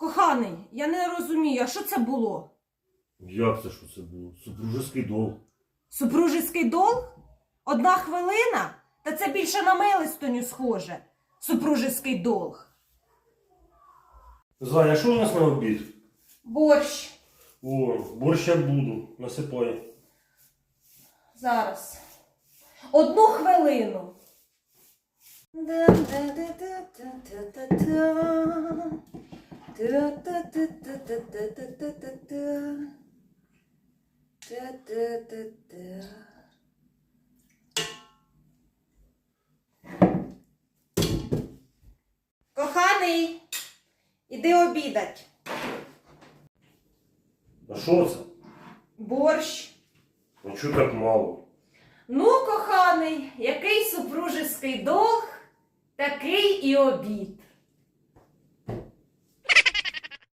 Коханий, я не розумію, а що це було? Як це що це було? Супружеский долг. Супружеский долг? Одна хвилина? Та це більше на милостиню схоже. Супружеский долг. Зая, а що у нас на обід? Борщ. О, борщ я буду. Насипай. Зараз. Одну хвилину. Коханий, іди обідать. А що це? Борщ. А чого так мало? Ну, коханий, який супружеский долг, такий і обід.